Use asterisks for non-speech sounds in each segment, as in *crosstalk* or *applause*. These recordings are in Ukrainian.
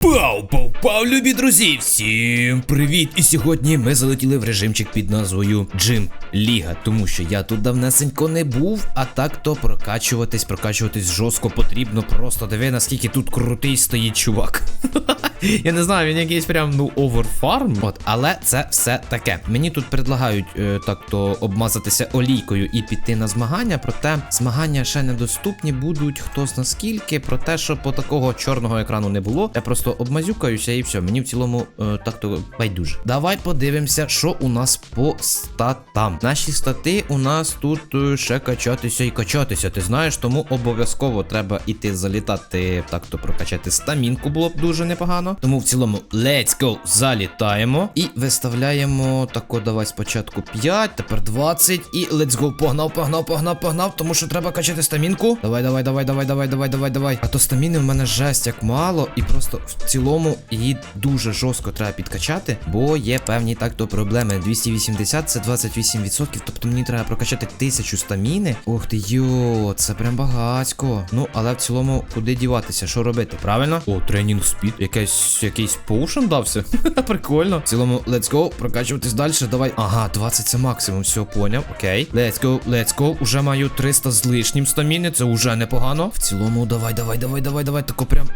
Bow. Пау, любі друзі! Всім привіт! І сьогодні ми залетіли в режимчик під назвою Джим Ліга, тому що я тут давнесенько не був, а так то прокачуватись, прокачуватись жорстко потрібно. Просто диви, наскільки тут крутий стоїть чувак. *laughs* Я не знаю, він якийсь прям ну оверфарм. От, але це все таке. Мені тут предлагають е, так то обмазатися олійкою і піти на змагання. Проте змагання ще недоступні будуть хто зна скільки. Про те, що по такого чорного екрану не було. Я просто обмазюкаюся і все. Мені в цілому е, так то байдуже. Давай подивимося, що у нас по статам. Наші стати у нас тут е, ще качатися і качатися. Ти знаєш, тому обов'язково треба іти залітати, так то прокачати стамінку було б дуже непогано. Тому в цілому, let's go, залітаємо і виставляємо тако, давай спочатку 5, тепер 20 і let's go. Погнав, погнав, погнав, погнав, тому що треба качати стамінку. Давай, давай, давай, давай, давай, давай, давай, давай. А то стаміни в мене жесть як мало, і просто в цілому її дуже жорстко треба підкачати, бо є певні так то проблеми. 280 це 28%, тобто мені треба прокачати 1000 стаміни. Ох ти йо, це прям багатько. Ну, але в цілому, куди діватися, що робити, правильно? О, тренінг спід. Якийсь якийсь поушен дався. *laughs* Прикольно. В цілому, let's go, прокачуватись далі. Давай. Ага, 20 це максимум, все поняв. Окей. Let's go, let's go. Уже маю 300 з лишнім стаміни, це уже непогано. В цілому, давай, давай, давай, давай, давай. Тако прям.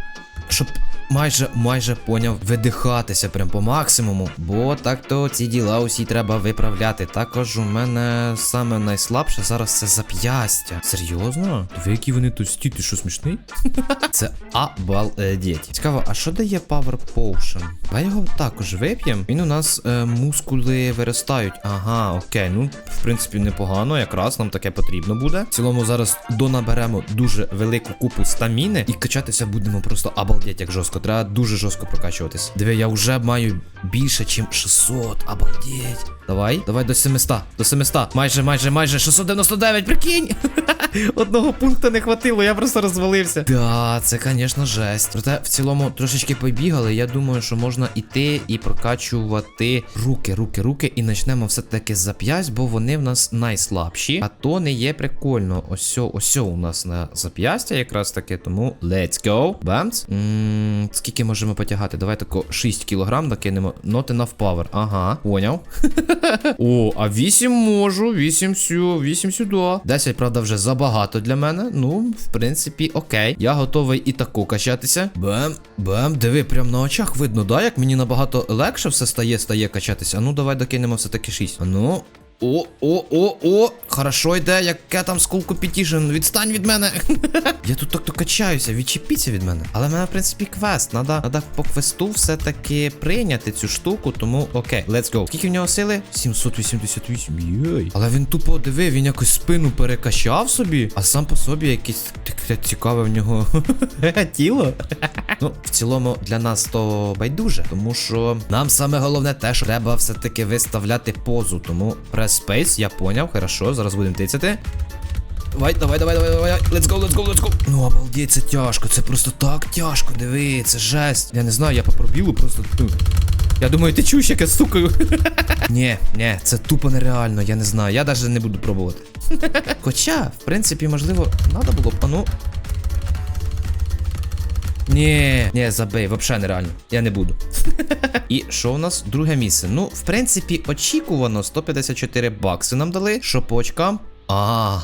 Щоб майже майже поняв видихатися прям по максимуму. Бо так то ці діла усі треба виправляти. Також у мене саме найслабше зараз це зап'ястя. Серйозно? Ви які вони товсті, ти що смішний? *laughs* Це обалдеть. Цікаво, а що дає Power Potion? Давай його також вип'ємо. Він у нас е, мускули виростають. Ага, окей. Ну, в принципі, непогано. Якраз нам таке потрібно буде. В цілому зараз донаберемо дуже велику купу стаміни і качатися будемо просто обалдеть, як жорстко. Треба дуже жорстко прокачуватись. Диви, я вже маю більше, ніж 600. Обалдеть. Давай, давай до 700. До 700. Майже, майже, майже 699, прикинь. *laughs* Одного пункту не хватило, я просто розвалився. Да, це, звісно, жесть. Проте в цілому трошечки побігали. Я думаю, що можна іти і прокачувати руки, руки, руки. І почнемо все-таки з зап'ясть, бо вони в нас найслабші. А то не є прикольно. Ось ось у нас на зап'ястя якраз таки. Тому let's go. Бамц. Скільки можемо потягати? Давай тако 6 кілограм докинемо. Not enough power. Ага, поняв. *laughs* О, а 8 можу, 8 всю, 8 сюди. 10, правда, вже забагато для мене. Ну, в принципі, окей. Я готовий і таку качатися. Бем, бем, диви, прям на очах видно, да? Як мені набагато легше все стає, стає качатися. А ну, давай докинемо все-таки 6. А ну. О, о, о, о, хорошо йде, яке там скул Competition. Відстань від мене. *laughs* Я тут так-то качаюся, відчепіться від мене. Але в мене, в принципі, квест. Надо, надо по квесту все-таки прийняти цю штуку, тому окей, let's go. Скільки в нього сили? 788. Йой. Але він тупо диви, він якось спину перекачав собі, а сам по собі якесь таке цікаве в нього *laughs* тіло. Ну, в цілому для нас то байдуже, тому що нам саме головне те, що треба все-таки виставляти позу. Тому space, я поняв, хорошо, зараз будемо тицяти. Давай, давай, давай, давай, давай, let's go, let's go, let's go. Ну, обалдеть, це тяжко, це просто так тяжко, диви, це жесть. Я не знаю, я по пробілу просто. Я думаю, ти чуєш, як я стукаю. *laughs* Ні, ні, це тупо нереально, я не знаю. Я навіть не буду пробувати. *laughs* Хоча, в принципі, можливо, треба було б, а ну. Ні, ні, забей, взагалі нереально. Я не буду. *laughs* І що у нас? Друге місце. Ну, в принципі, очікувано 154 бакси нам дали. Що по очкам? А.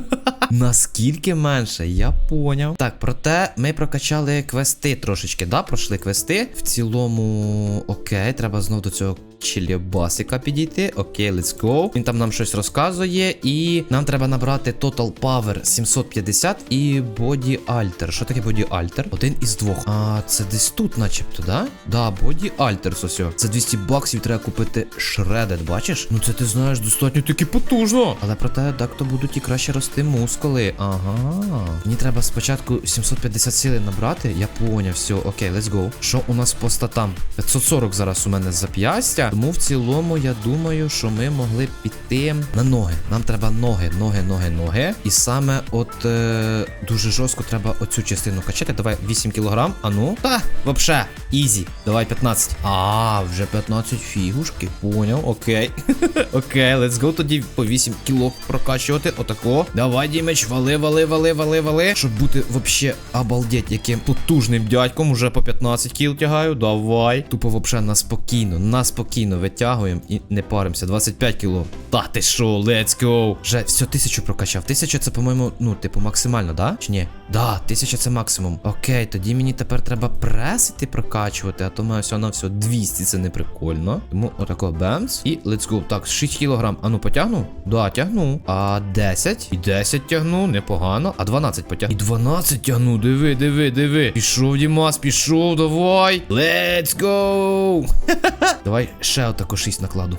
*laughs* Наскільки менше, я поняв. Так, проте ми прокачали квести трошечки, да? Пройшли квести. В цілому, окей, треба знов до цього челебасика підійти. Окей, let's go. Він там нам щось розказує. І нам треба набрати Total Power 750 і Body Alter. Що таке Body Alter? Один із двох. А, це десь тут, начебто, да? Да, Body Alter, ось. За 200 баксів треба купити Shredded, бачиш? Ну це ти знаєш, достатньо таки потужно. Але проте так то будуть і краще рости мускули. Ага. Мені треба спочатку 750 сили набрати. Я поняв, все, окей, let's go. Що у нас по статам? 540 зараз у мене зап'ястя. Тому в цілому я думаю, що ми могли піти на ноги. Нам треба ноги, ноги, ноги, ноги. І саме от е, дуже жорстко треба оцю частину качати. Давай 8 кілограм. А ну. Та, вообще. Ізі. Давай 15. А, вже 15 фігушки. Поняв, окей. *laughs* окей, let's go тоді по 8 кілок прокачувати. Отако. Давай, Дімич, вали, вали, вали, вали, вали. Щоб бути вообще обалдеть, яким потужним дядьком. Уже по 15 кіл тягаю. Давай. Тупо вообще на спокійно, на спокійно витягуємо і не паримося. 25 кіло. Та ти що, let's go. Вже все, тисячу прокачав. Тисяча це, по-моєму, ну, типу, максимально, да? Чи ні? Да, тисяча це максимум. Окей, тоді мені тепер треба пресити прокачувати, а то мене все на все 200, це не прикольно. Тому отако бемс. І let's go. Так, 6 кілограм. А ну потягну? Да, тягну. А 10? І 10 тягну, непогано. А 12 потягну. І 12 тягну. Диви, диви, диви. Пішов, Дімас, пішов, давай. Let's go. *laughs* давай ще отако 6 накладу.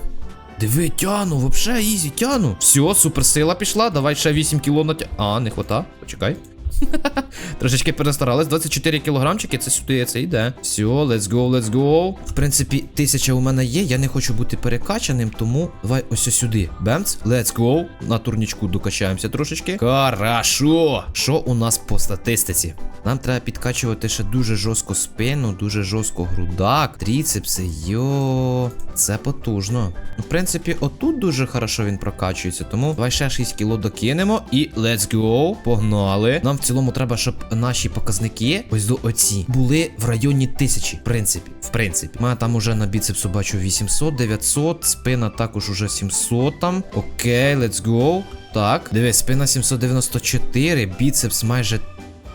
Диви, тяну, вообще ізі, тяну. Все, суперсила пішла. Давай ще 8 кіло на тя... А, не хвата. Почекай. *laughs* Трошечки перестарались. 24 кілограмчики, це сюди, це йде. Все, let's go, let's go. В принципі, тисяча у мене є. Я не хочу бути перекачаним, тому давай ось сюди. Бемц, let's go. На турнічку докачаємося трошечки. Хорошо. Що у нас по статистиці? Нам треба підкачувати ще дуже жорстко спину, дуже жорстко грудак, тріцепси. Йо, це потужно. В принципі, отут дуже хорошо він прокачується, тому давай ще 6 кіло докинемо і let's go. Погнали. Нам в цілому треба, щоб наші показники, ось до оці, були в районі тисячі. В принципі, в принципі. Мене там уже на біцепсу бачу 800, 900, спина також уже 700 там. Окей, let's go. Так, дивись, спина 794, біцепс майже.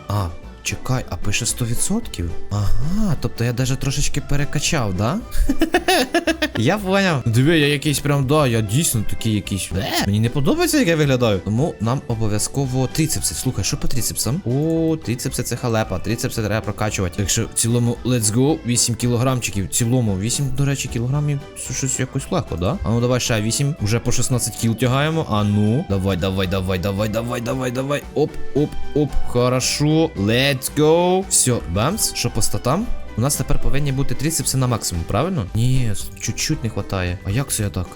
А, чекай, а пише 100%? Ага, тобто я даже трошечки перекачав, да? *laughs* Я поняв. Диви, я якийсь прям, да, я дійсно такий якийсь. Е, Мені не подобається, як я виглядаю. Тому нам обов'язково трицепси. Слухай, що по трицепсам? О, трицепси це халепа. Трицепси треба прокачувати. Так що в цілому, let's go. 8 кілограмчиків. В цілому, 8, до речі, кілограмів. Це щось якось легко, да? А ну давай ще 8. Уже по 16 кіл тягаємо. А ну. Давай, давай, давай, давай, давай, давай, давай. Оп, оп, оп. Хорошо. Let's go. Все, бамс. Що по статам? У нас тепер повинні бути трицепси на максимум, правильно? Ні, чуть-чуть не хватає. А як це я так?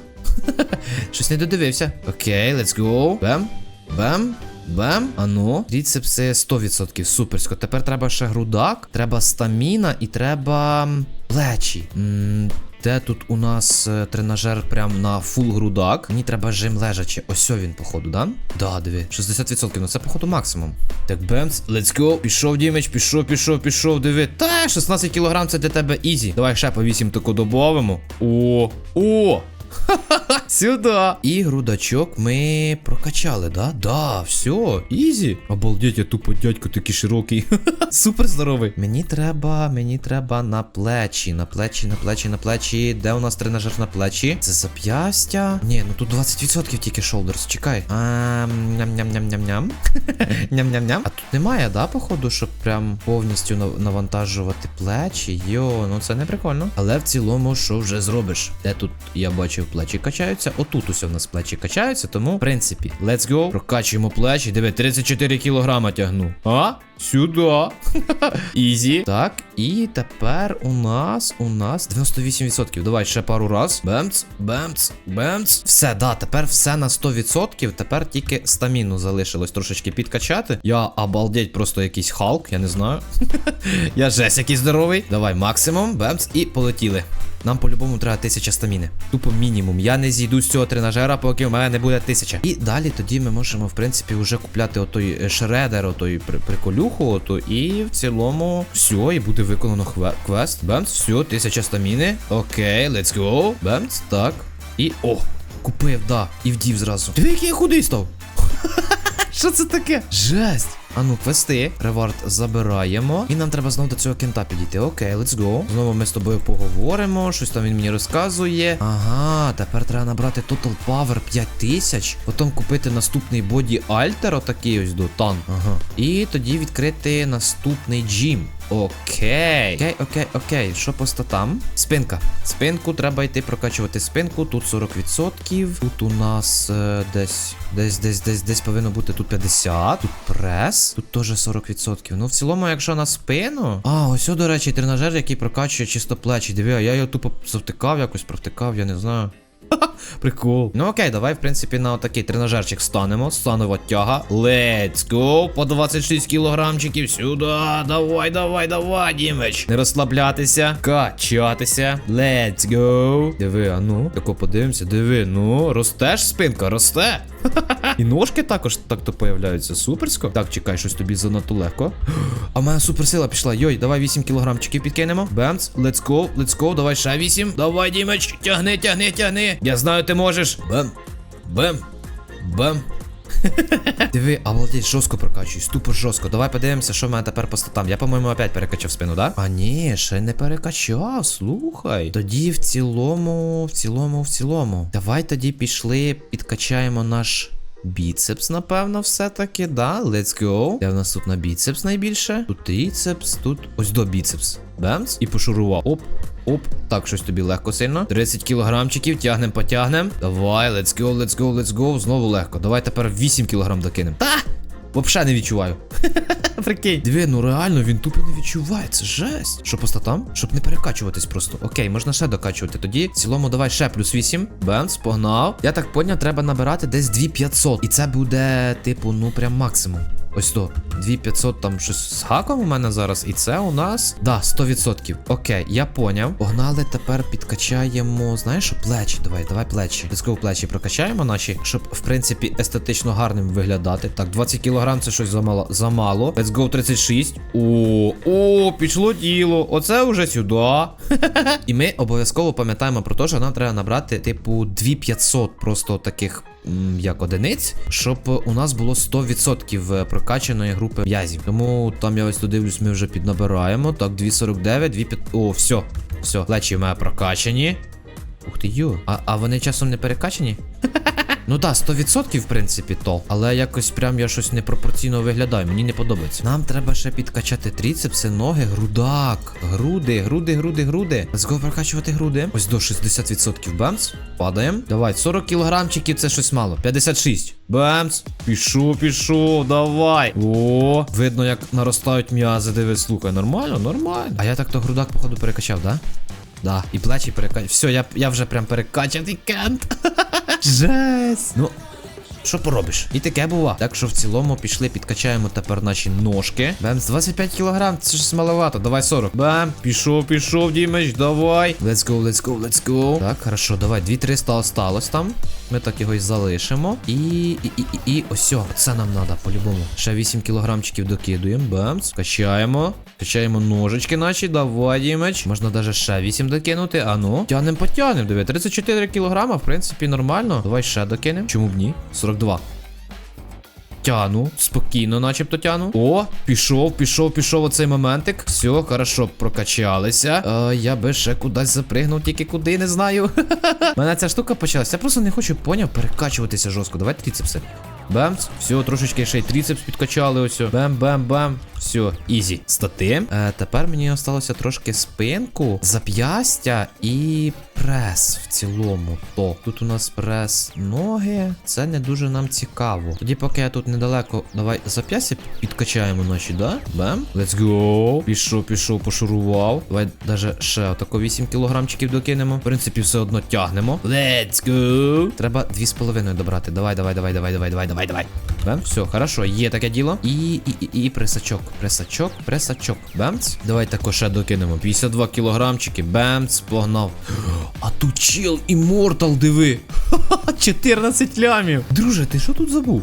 *laughs* Щось не додивився. Окей, let's go. Бем. Бем. Бем. Ану. Тріцепси 100%. Суперсько. Тепер треба ще грудак, треба стаміна і треба плечі. М, де тут у нас е, тренажер прям на фул грудак? Мені треба жим лежачи. Ось він, походу, да? Да, диви. 60%. Ну це, походу, максимум. Так, бемс, let's go. Пішов, Дімич, пішов, пішов, пішов, диви. Та, 16 кілограм це для тебе ізі. Давай ще по 8 таку добавимо. О, о! *laughs* Сюди. І грудачок ми прокачали, да? Да, все, ізі. Обалдеть, я тупо дядько такий широкий. *laughs* Супер здоровий. Мені треба, мені треба на плечі, на плечі, на плечі, на плечі. Де у нас тренажер на плечі? Це зап'ястя. Ні, ну тут 20% тільки шолдерс. Чекай. Ням-ням-ням-ням-ням. *laughs* Ням-ням-ням. А тут немає, да, походу, щоб прям повністю навантажувати плечі. Йо, ну це не прикольно. Але в цілому, що вже зробиш? Де тут я бачив плечі качаються? Отут усе в нас плечі качаються, тому, в принципі, let's go. Прокачуємо плечі. Диви, 34 кілограма тягну. А? Сюди. *laughs* Ізі. Так, і тепер у нас у нас 98%. Давай ще пару раз. Бемц, бемц, бемц. Все, да, тепер все на 100%. Тепер тільки стаміну залишилось трошечки підкачати. Я обалдеть, просто якийсь халк, я не знаю. *laughs* я жесть який здоровий. Давай, максимум, бемц, і полетіли. Нам по-любому треба тисяча стаміни. Тупо мінімум. Я не зійду з цього тренажера, поки у мене не буде тисяча. І далі тоді ми можемо, в принципі, вже купляти отой е, шредер, отой при- ото, і в цілому все, і буде виконано квест. Бемц, все, тисяча стаміни. Окей, let's go. Бемц, так. І. О! Купив, да, і вдів зразу. Ти який я худий став. *laughs* Що це таке? Жесть. А ну, квести, ревард забираємо. І нам треба знову до цього кента підійти. Окей, let's go. Знову ми з тобою поговоримо. Щось там він мені розказує. Ага, тепер треба набрати Total Power 5000. Потім купити наступний боді Альтер, отакий ось до тан. Ага. І тоді відкрити наступний джим. Окей. Окей, окей, окей. Що по статам? Спинка. Спинку треба йти прокачувати спинку. Тут 40%. Тут у нас е, десь, десь, десь, десь, десь повинно бути тут 50. Тут прес. Тут теж 40%. Ну, в цілому, якщо на спину. А, ось, до речі, тренажер, який прокачує чисто плечі. Диви, а я його тупо завтикав, якось провтикав, я не знаю. *laughs* Прикол. Ну окей, давай, в принципі, на отакий тренажерчик станемо. Станова тяга. Let's go. По 26 кілограмчиків сюди. Давай, давай, давай, Дімич. Не розслаблятися. Качатися. Let's go. Диви, а ну. Тако подивимося. Диви, ну. Ростеш спинка, росте. *laughs* І ножки також так-то появляються. Суперсько. Так, чекай, щось тобі занадто легко. *gasps* А в мене суперсила пішла. Йой, давай 8 кілограмчиків підкинемо. Бемц, let's go, let's go, давай ще 8. Давай, Дімеч, тягни, тягни, тягни. Я знаю, ти можеш. Бем. Бем. Бем. *laughs* Диви, обалдеть, жорстко прокачуюсь, тупо жорстко. Давай подивимося, що в мене тепер по статам. Я, по-моєму, опять перекачав спину, да? А ні, ще не перекачав, слухай. Тоді в цілому, в цілому, в цілому. Давай тоді пішли, підкачаємо наш. Біцепс, напевно, все-таки, да? Let's go. Де в нас тут на біцепс найбільше? Тут тріцепс, тут ось до біцепс. Бемс. І пошурував. Оп. Оп, так, щось тобі легко сильно. 30 кілограмчиків, тягнем, потягнем. Давай, let's go, let's go, let's go. Знову легко. Давай тепер 8 кілограм докинем. Та! Вообще не відчуваю. *laughs* Прикинь. Диви, ну реально він тупо не відчуває. Це жесть. Що по статам? Щоб не перекачуватись просто. Окей, можна ще докачувати. Тоді в цілому давай ще плюс 8. Бенц, погнав. Я так поняв, треба набирати десь 2500. І це буде, типу, ну прям максимум. Ось то, 2500 там щось з хаком у мене зараз. І це у нас. Да, 100%. Окей, я поняв. Погнали, тепер підкачаємо. Знаєш, плечі. Давай, давай плечі. Дисково плечі прокачаємо наші, щоб, в принципі, естетично гарним виглядати. Так, 20 кг це щось замало. замало. Let's go 36. О, о, пішло діло. Оце вже сюди. *laughs* І ми обов'язково пам'ятаємо про те, що нам треба набрати, типу, 2500 просто таких. Як одиниць, щоб у нас було 100% прокачаної групи м'язів. Тому там я ось тут дивлюсь, ми вже піднабираємо. Так, 249, 25... О, все. Все, плечі в мене прокачані. Ух ти йо. А, а вони часом не перекачані? *laughs* Ну так, 100% в принципі то. Але якось прям я щось непропорційно виглядаю, мені не подобається. Нам треба ще підкачати тріцепси, ноги, грудак. Груди, груди, груди, груди. Let's прокачувати груди. Ось до 60% бамс. Падаємо. Давай, 40 кілограмчиків це щось мало. 56. Бамс. Пішов, пішов, давай. О, видно, як наростають м'язи. Диви, слухай, нормально, нормально. А я так то грудак, походу, перекачав, да? Да, і плечі перекачав. Все, я, я вже прям перекачаний кент. *laughs* Жесть. Ну, що поробиш? І таке бува. Так що в цілому пішли, підкачаємо тепер наші ножки. Бем, з 25 кілограм, це ж маловато. Давай 40. Бем, пішов, пішов, Дімич, давай. Let's go, let's go, let's go. Так, хорошо, давай. 2-300 осталось там. Ми так його і залишимо. І. І, і, і, ось, це нам треба, по-любому. Ще 8 кілограмчиків докидуємо. Бемс. Качаємо. Качаємо ножички наші. Давай, Дімеч. Можна навіть ще 8 докинути. А ну. Тянем, потянем, Диви, 34 кілограма, в принципі, нормально. Давай ще докинемо. Чому б ні? 42. Тяну, спокійно, начебто тяну. О, пішов, пішов, пішов оцей моментик. Все, хорошо, прокачалися. Е, я би ще кудись запригнув, тільки куди не знаю. *laughs* Мене ця штука почалася. Я просто не хочу, поняв, перекачуватися жорстко. Давай тріцепси. Бемс, все, трошечки ще й тріцепс підкачали. Ось. Бем-бем-бем. Все, ізі. Стати. Е, тепер мені осталося трошки спинку, зап'ястя і прес в цілому. То тут у нас прес ноги. Це не дуже нам цікаво. Тоді, поки я тут недалеко, давай зап'ястя підкачаємо наші, да? Бем. Let's go. Пішов, пішов, пошурував. Давай даже ще отако 8 кілограмчиків докинемо. В принципі, все одно тягнемо. Let's go. Треба 2,5 добрати. Давай, давай, давай, давай, давай, давай, давай, давай. Бем, все, хорошо, є таке діло. І, і, і, і пресачок. Пресачок, пресачок. Бемц. Давай також ще докинемо. 52 кілограмчики. Бемц, погнав. А тут чел іммортал, диви. *laughs* 14 лямів. Друже, ти що тут забув?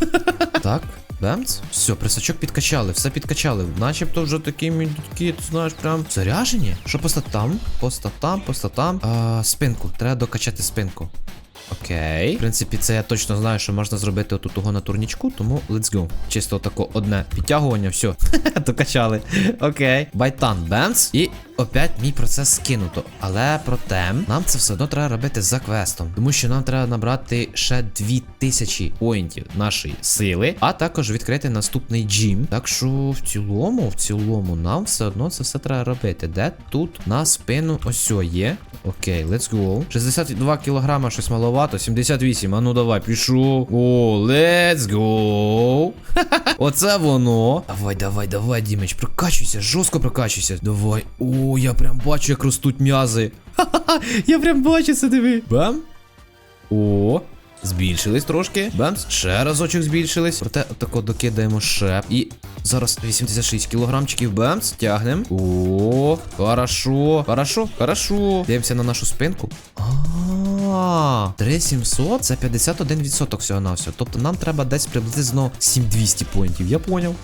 *laughs* так. Бемц? Все, пресачок підкачали, все підкачали. Начебто вже такі мідки, ти знаєш, прям заряжені. Що по статам? По статам, по статам. А, спинку. Треба докачати спинку. Окей. В принципі, це я точно знаю, що можна зробити отут того на турнічку, тому let's go. Чисто тако одне підтягування, все. *laughs* Докачали. Окей. Байтан бенс. І опять мій процес скинуто. Але проте, нам це все одно треба робити за квестом. Тому що нам треба набрати ще 2000 поінтів нашої сили, а також відкрити наступний джим. Так що в цілому, в цілому, нам все одно це все треба робити. Де тут на спину ось є. Окей, let's go. 62 кілограма, щось маловато. 78. А ну давай, пішов. О, let's go. *laughs* Оце воно. Давай, давай, давай, Дімич, прокачуйся, жорстко прокачуйся. Давай. О, я прям бачу, як ростуть м'язи. Ха-ха-ха, я прям бачу це диви. Бам. О, збільшились трошки. Бемс, ще разочок збільшились. Проте отако докидаємо ще. І зараз 86 кілограмчиків. Бемс, тягнем. О, хорошо. Хорошо, хорошо. Дивимося на нашу спинку. А, 3700 це 51% всього на всього. Тобто нам треба десь приблизно 7200 поінтів. Я поняв.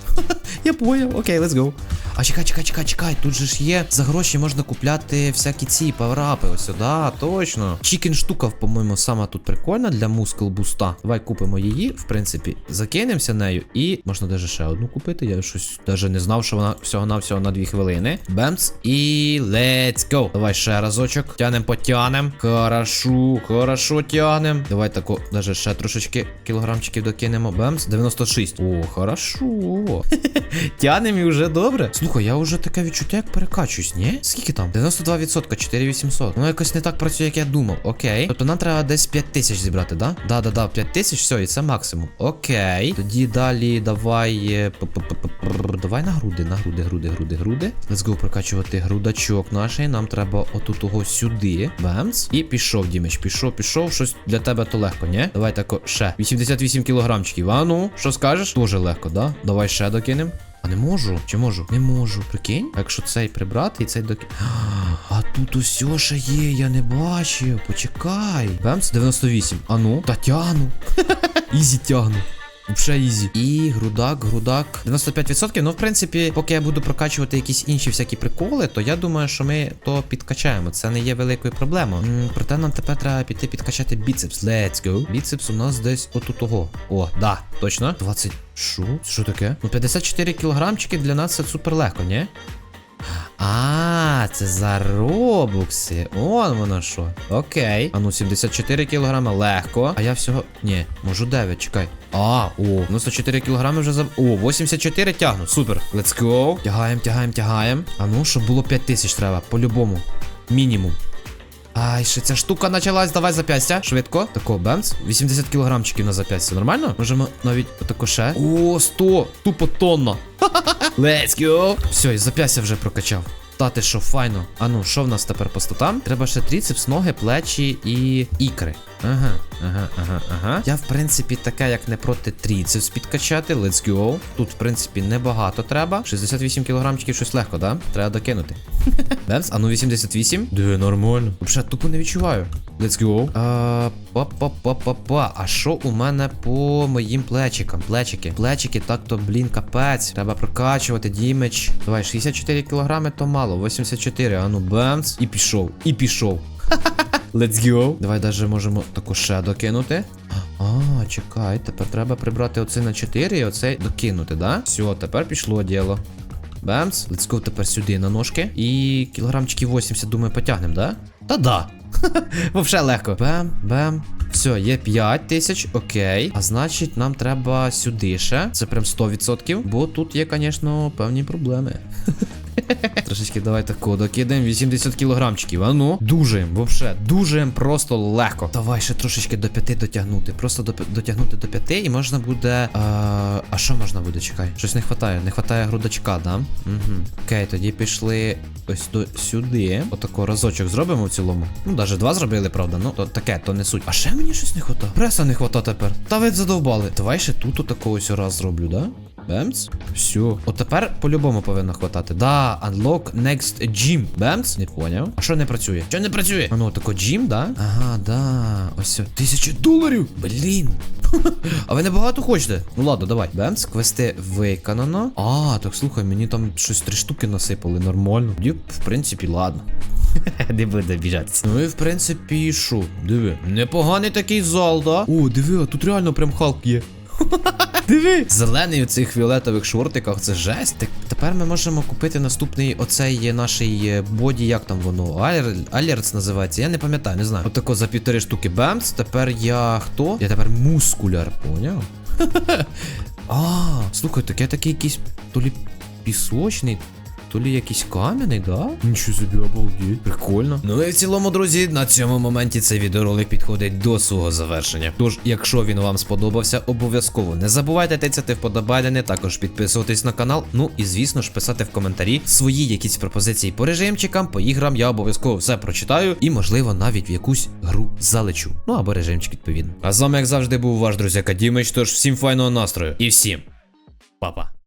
Я поняв. Окей, let's go. А чекай, чекай, чекай, чекай. Тут же ж є за гроші можна купляти всякі ці паверапи. Ось сюди, точно. Чікен штука, по-моєму, сама тут прикольна для мускул буста. Давай купимо її, в принципі, закинемося нею, і можна даже ще одну купити. Я щось даже не знав, що вона всього-навсього на 2 хвилини. Бемс. І let's go. Давай ще разочок. Тянем, потянем. Хорошо, хорошо тянем. Давай тако, даже ще трошечки кілограмчиків докинемо. Бемс. 96. О, хорошо. *laughs* *laughs* Тянем і вже добре. Слухай, я вже таке відчуття, як перекачуюсь, ні? Скільки там? 92%, 4800. Ну якось не так працює, як я думав. Окей. Тобто нам треба десь 5000 зібрати, да? Да, да, да, 5000, все, і це максимум. Окей. Тоді далі давай. е, Давай на груди, на груди, груди, груди, груди. Let's go прокачувати грудачок наш. Нам треба отут того сюди. Бемс. І пішов, Дімич, пішов, пішов. Щось для тебе то легко, ні? Давай тако ще. 88 кілограмчиків. А ну, що скажеш? Дуже легко, да? Давай ще докинем. А не можу? Чи можу? Не можу. Прикинь? Якщо цей прибрати і цей доки. А тут усьо ще є, я не бачив. Почекай. Бемс 98. А ну, та тягну. *laughs* Ізі тягну. Вже ізі. І грудак, грудак. 95%. Ну, в принципі, поки я буду прокачувати якісь інші всякі приколи, то я думаю, що ми то підкачаємо. Це не є великою проблемою. М, проте нам тепер треба піти підкачати біцепс. Let's go. Біцепс у нас десь отут того. О, да, точно. 20. Що? Що таке? Ну, 54 кілограмчики для нас це супер легко, ні? А, це за робукси. Он воно що. Окей. А ну 74 кілограми легко. А я всього. Ні, можу 9, чекай. А, о, 94 кілограми вже за. О, 84 тягну. Супер. Let's go. Тягаємо, тягаємо, тягаємо. А ну, щоб було 5 тисяч треба. По-любому. Мінімум. Ай, ще ця штука почалась, давай запястя. Швидко. Тако, бемц. 80 кілограмчиків на запястя. Нормально? Можемо навіть отако ще. О, 100. Тупо тонна. *laughs* Let's go. Все, і запястя вже прокачав. Та ти що, файно. А ну, що в нас тепер по статам? Треба ще тріцепс, ноги, плечі і ікри. Ага, ага, ага, ага. Я, в принципі, таке, як не проти тріцепс підкачати. Let's go. Тут, в принципі, небагато треба. 68 кілограмчиків щось легко, да? Треба докинути. *laughs* Демс, а ну 88. Де, нормально. Взагалі, тупо не відчуваю. Let's go. А, па-па-па-па-па. А що у мене по моїм плечикам? Плечики. Плечики, так то, блін, капець. Треба прокачувати, дімеч. Давай, 64 кілограми то мало. 84. А ну бемц. І пішов. І пішов. *laughs* Let's go. Давай даже можемо таку ще докинути. А, чекай, тепер треба прибрати оцей на 4 і оцей докинути, да? Все, тепер пішло діло. Бемц. Let's go тепер сюди на ножки. І кілограмчики 80, думаю, потягнемо, да? Та да. *laughs* Вообще легко. Бем, бем. Все, є 5 тисяч, окей. А значить, нам треба сюди ще. Це прям 100%. Бо тут є, звісно, певні проблеми. *laughs* *laughs* Трошечки давай тако докидаємо 80 кілограмчиків. А ну, дужаємо, вообще, дужаємо просто легко. Давай ще трошечки до 5 дотягнути. Просто до, дотягнути до 5 і можна буде. А, а що можна буде? Чекай. Щось не хватає. Не хватає грудачка, да? Угу. Окей, тоді пішли ось до сюди. Отако разочок зробимо в цілому. Ну, навіть два зробили, правда. Ну, то таке, то не суть. А ще мені щось не хватає. Преса не хватає тепер. Та ви задовбали. Давай ще тут отако ось раз зроблю, да? Бемц. Все. От тепер по-любому повинно хватати. Да, unlock next gym. Бемц? Не поняв. А що не працює? Що не працює? А ну, тако gym, да? Ага, да. Ось. все. Тисячі доларів. Блін. *laughs* А ви не багато хочете? Ну ладно, давай. Бемц, квести виконано. А, так слухай, мені там щось три штуки насипали, нормально. Тоді, в принципі, ладно. *laughs* Не буде біжатися. Ну і в принципі, що? Диви. Непоганий такий зал, да? О, диви, а тут реально прям Халк є. *laughs* Диви! Зелений у цих фіолетових шортиках, це жесть. Так, тепер ми можемо купити наступний оцей наш боді, як там воно? Алер, Алерц називається. Я не пам'ятаю, не знаю. Отако за півтори штуки бемс. Тепер я хто? Я тепер мускуляр, поняв? *laughs* А, слухай, так я такий якийсь то лі пісочний, то лі якийсь кам'яний, да? Нічого собі обалдеть. Прикольно. Ну і в цілому, друзі, на цьому моменті цей відеоролик підходить до свого завершення. Тож, якщо він вам сподобався, обов'язково не забувайте тицяти вподобайдени, також підписуватись на канал. Ну і звісно ж писати в коментарі свої якісь пропозиції по режимчикам, по іграм. Я обов'язково все прочитаю і, можливо, навіть в якусь гру залечу. Ну або режимчик відповідно. А з вами, як завжди, був ваш друзяка Дімич, тож всім файного настрою і всім па-па.